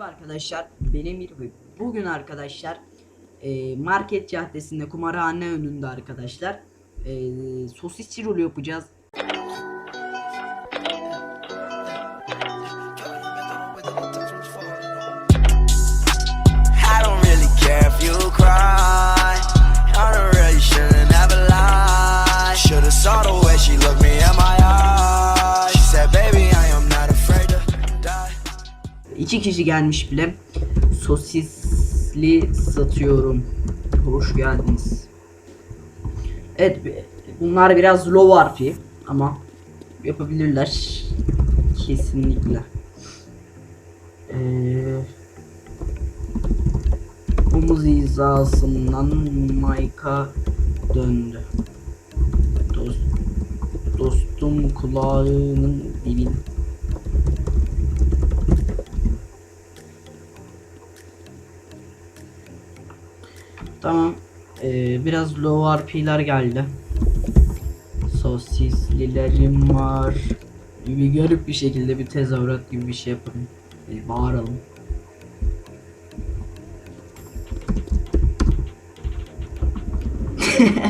Arkadaşlar benim bir bugün arkadaşlar e, market caddesinde kumarhane önünde arkadaşlar e, sosisçi rolü yapacağız. İki kişi gelmiş bile sosisli satıyorum. Hoş geldiniz. Evet bunlar biraz low RP ama yapabilirler kesinlikle. Ee, omuz hizasından Mike'a döndü. Dost, dostum kulağının dibin. Tamam. Ee, biraz low RP'ler geldi. Sosislilerim var. Bir garip bir şekilde bir tezahürat gibi bir şey yapalım. Ee, bağıralım.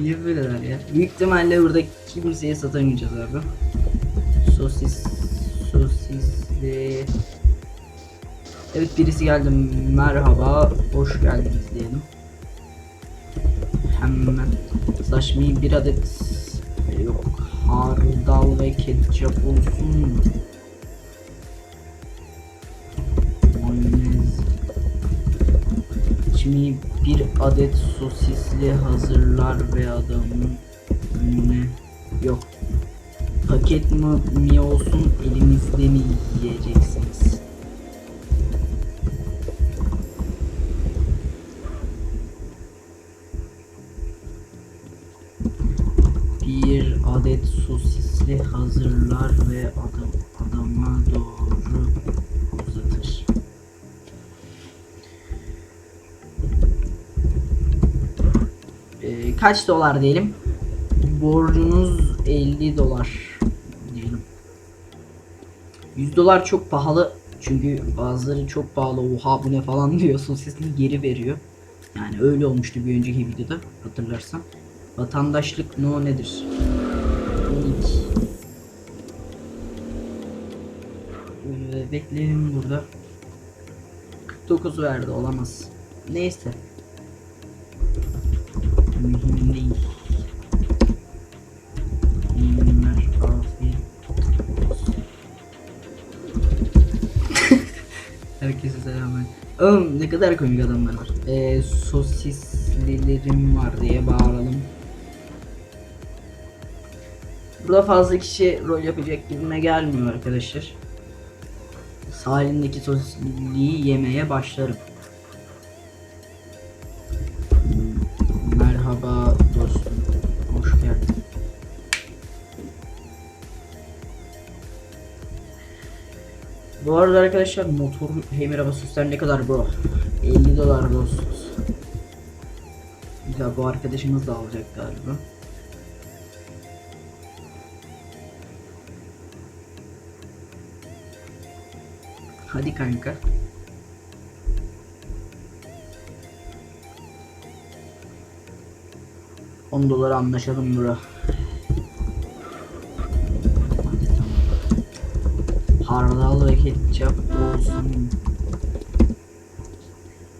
Niye böyleler ya? Büyük ihtimalle burada kimseye satamayacağız abi. Sosis, sosisli. Evet birisi geldi. Merhaba, hoş geldiniz diyelim. Hemen saçmayı bir adet yok. Hardal ve ketçap olsun? Mayonez. Şimdi bir adet sosisli hazırlar ve adamın önüne yok. Paket mi, mi olsun elinizde mi yiyeceksiniz? Kaç dolar diyelim? Borcunuz 50 dolar diyelim. 100 dolar çok pahalı çünkü bazıları çok pahalı oha bu ne falan diyor sosisini geri veriyor. Yani öyle olmuştu bir önceki videoda hatırlarsan. Vatandaşlık no nedir? 12. Ee, bekleyelim burada. 49 verdi olamaz. Neyse. Mühim değil. İyi. Herkese selam. Oğlum ne kadar komik adamlar var. Ee, sosislilerim var diye bağıralım. Burada fazla kişi rol yapacak gibime gelmiyor arkadaşlar. Sahilindeki sosisliği yemeye başlarım. Bu arada arkadaşlar motor hey merhaba süsler ne kadar bro? 50 dolar dost. Güzel bu arkadaşımız da alacak galiba. Hadi kanka. On dolar anlaşalım bro. Hardal ve ketçap olsun.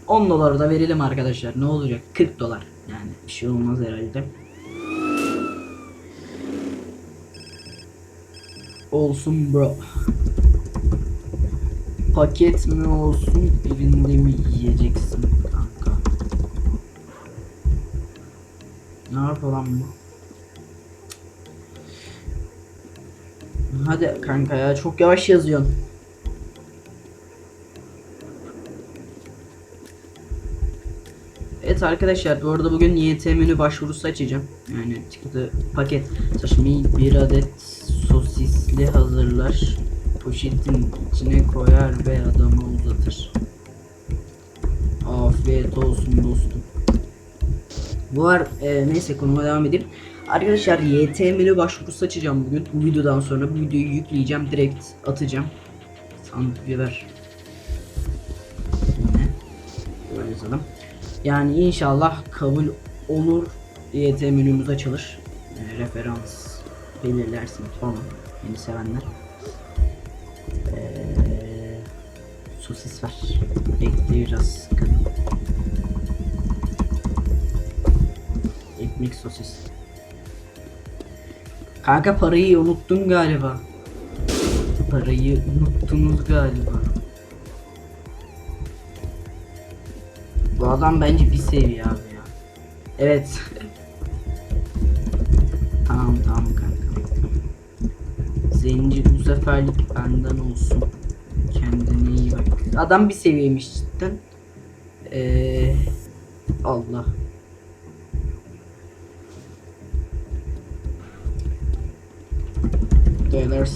10 doları da verelim arkadaşlar. Ne olacak? 40 dolar. Yani bir şey olmaz herhalde. Olsun bro. Paket mi olsun, evinde mi yiyeceksin kanka? Ne yapalım bu? Hadi kanka ya çok yavaş yazıyorsun. Evet arkadaşlar bu arada bugün YT menü başvurusu açacağım. Yani çıktı paket sashimi bir adet sosisli hazırlar. Poşetin içine koyar ve adama uzatır. Afiyet olsun dostum. Bu var e, neyse konuma devam edeyim. Arkadaşlar YTML başvurusu açacağım bugün. Bu videodan sonra bu videoyu yükleyeceğim. Direkt atacağım. Sandık ver. Böyle yazalım. Yani inşallah kabul olur. YT menümüz açılır. Ee, referans belirlersiniz falan. Beni sevenler. Ee, sosis var. Ekleyeceğiz. Ekmek sosis. Kanka parayı unuttun galiba. Parayı unuttunuz galiba. Bu adam bence bir seviye abi ya. Evet. tamam tamam kanka. Zenci bu seferlik benden olsun. Kendine iyi bak. Adam bir seviyeymiş cidden. Ee, Allah. İndirim var.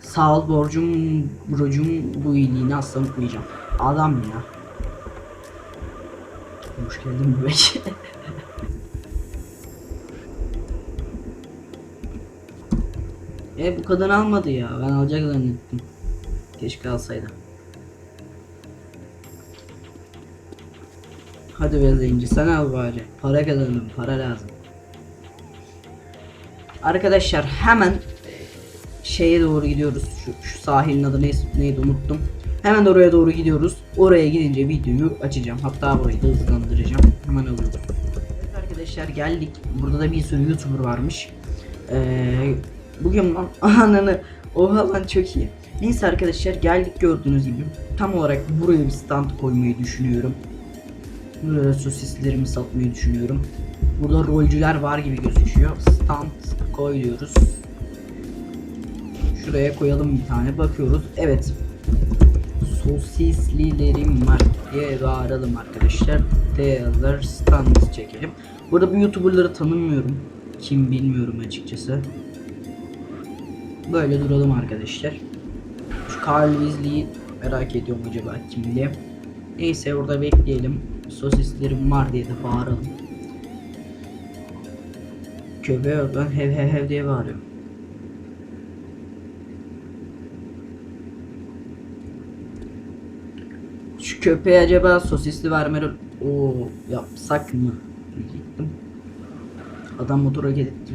Sağ ol borcum, brocum bu iyiliğini asla unutmayacağım. Adam ya. Hoş geldin bebek. e bu kadın almadı ya. Ben alacak zannettim. Keşke alsaydı. Hadi be zenci sen al bari. Para kazandım para lazım. Arkadaşlar hemen e, şeye doğru gidiyoruz. Şu, şu sahilin adı neydi, neydi unuttum. Hemen oraya doğru gidiyoruz. Oraya gidince videoyu açacağım. Hatta burayı da hızlandıracağım. Hemen alıyorum. Evet arkadaşlar geldik. Burada da bir sürü YouTuber varmış. Ee, bugün lan ananı oha lan çok iyi. Neyse arkadaşlar geldik gördüğünüz gibi. Tam olarak buraya bir stand koymayı düşünüyorum. Buraya sosislerimi satmayı düşünüyorum. Burada rolcüler var gibi gözüküyor. Stand koyuyoruz. Şuraya koyalım bir tane. Bakıyoruz. Evet. Sosislilerim var diye bağıralım arkadaşlar. Taylor stand çekelim. Burada bu youtuberları tanımıyorum. Kim bilmiyorum açıkçası. Böyle duralım arkadaşlar. Şu Carl Weasley'i merak ediyorum acaba kim. Neyse orada bekleyelim. Sosislerim var diye de bağıralım. Köpeğe lan hev hev hev diye bağırıyor. Şu köpeğe acaba sosisli vermeli o yapsak mı? Diyecektim. Adam motora getirtti.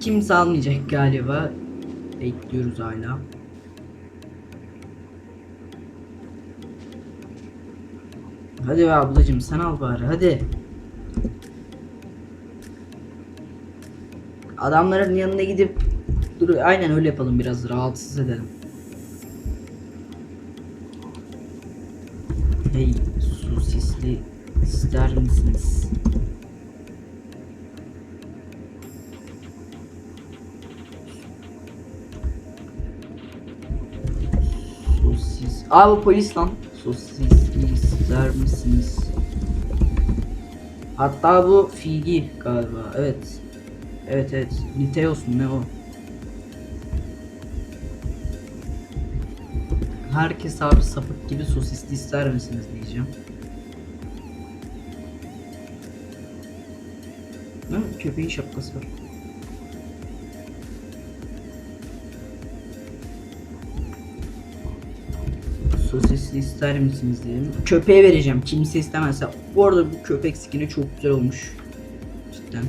Kimse almayacak galiba. Bekliyoruz hala. Hadi be ablacım sen al bari hadi. Adamların yanına gidip dur aynen öyle yapalım biraz rahatsız edelim. Hey sosisli ister misiniz? Sosis. Aa bu polis lan. Sosisli ister misiniz? Hatta bu fiili galiba. Evet. Evet evet. Liteos mu ne o? Herkes abi sapık gibi sosisli ister misiniz diyeceğim. Ha, köpeğin şapkası var. Sosisli ister misiniz diyelim. Köpeğe vereceğim. Kimse istemezse. Bu arada bu köpek skini çok güzel olmuş. Cidden.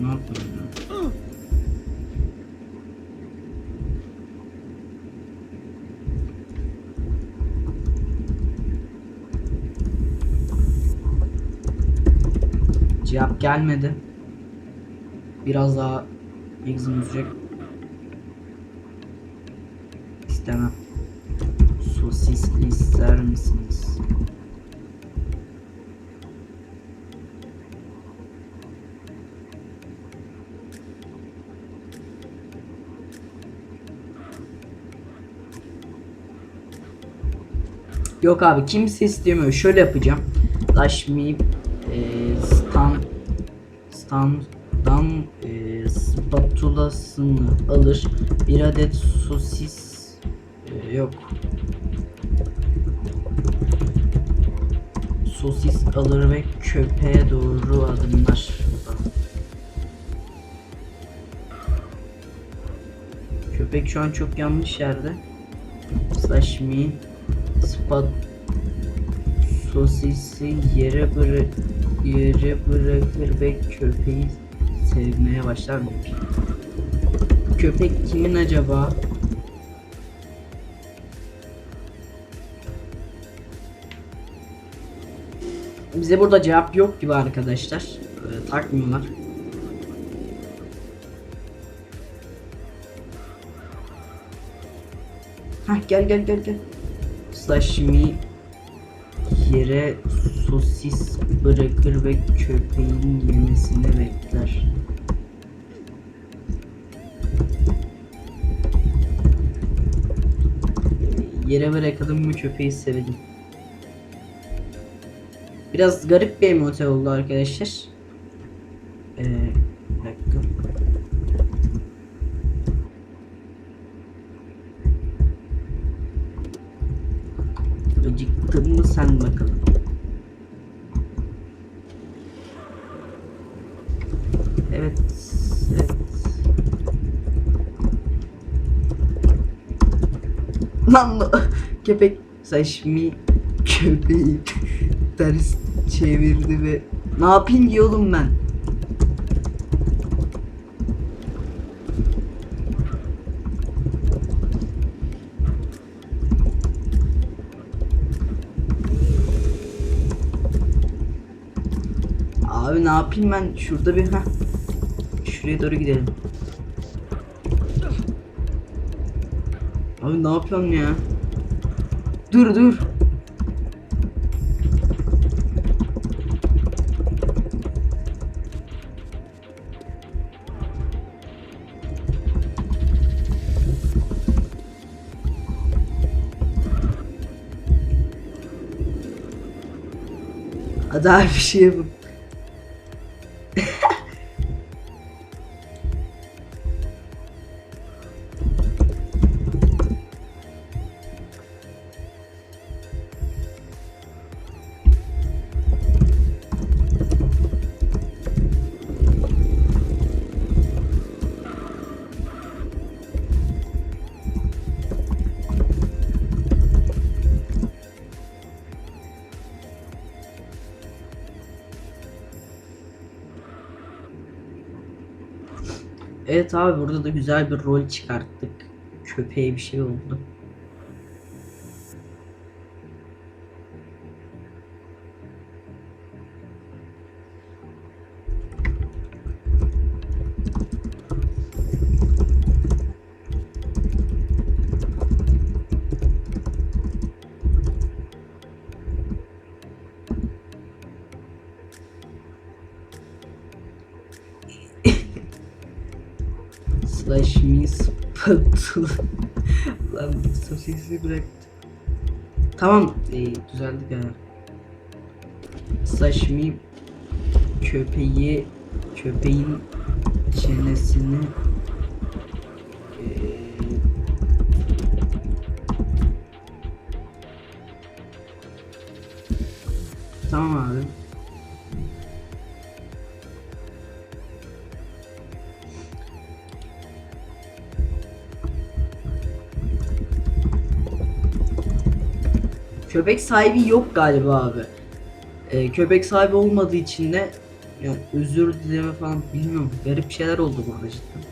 Ne yapalım ya? Cevap gelmedi. Biraz daha egzim uzayacak. İstemem. Sosisli ister misiniz? Yok abi kimse istemiyor. Şöyle yapacağım. Lash me e, standdan e, spatulasını alır. Bir adet sosis yok. Sosis alır ve köpeğe doğru adımlar. Köpek şu an çok yanlış yerde. Slash me spat sosisi yere bırak yere bırakır ve köpeği sevmeye başlar mı? Köpek kimin acaba? Bize burada cevap yok gibi arkadaşlar. Ee, takmıyorlar. Hah gel gel gel gel. Slash me yere sosis bırakır ve köpeğin yemesini bekler. Yere bırakalım mı köpeği sevelim. Biraz garip bir emote oldu arkadaşlar. Ee, bir dakika. Acıktın mı sen bakalım. Evet. Evet. Lan köpek saçmi köpeği ters çevirdi ve ne yapayım oğlum ben? Abi ne yapayım ben? Şurada bir ha. Şuraya doğru gidelim. Abi ne yapıyorsun ya? Dur dur. Hadi abi Evet abi burada da güzel bir rol çıkarttık. Köpeğe bir şey oldu. Slash me spatula. Lan sosisi bıraktı. Tamam düzeldik ha. Slash me köpeği köpeğin çenesini ee, Tamam abi. Köpek sahibi yok galiba abi. Ee, köpek sahibi olmadığı için de yani özür dileme falan bilmiyorum. Garip şeyler oldu burada cidden.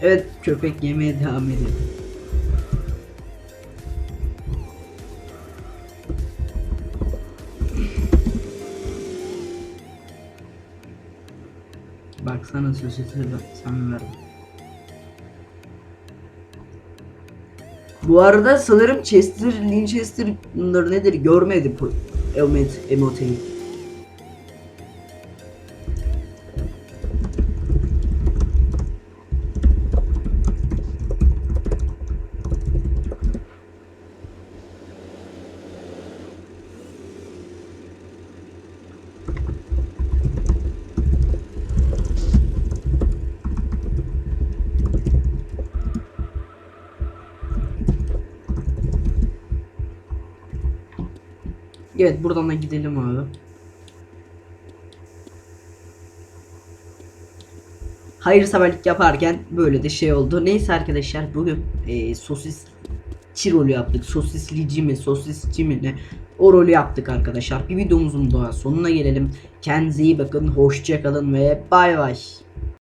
evet köpek yemeye devam ediyor. Baksana sosisi sen ver. Bu arada sanırım Chester, Linchester bunları nedir görmedim emoteyi. Evet buradan da gidelim abi. Hayırseverlik yaparken böyle de şey oldu. Neyse arkadaşlar bugün e, sosis rolü yaptık. Sosislici mi, sosisçi mi ne? O rolü yaptık arkadaşlar. Bir videomuzun daha sonuna gelelim. Kendinize iyi bakın. Hoşça kalın ve bay bay.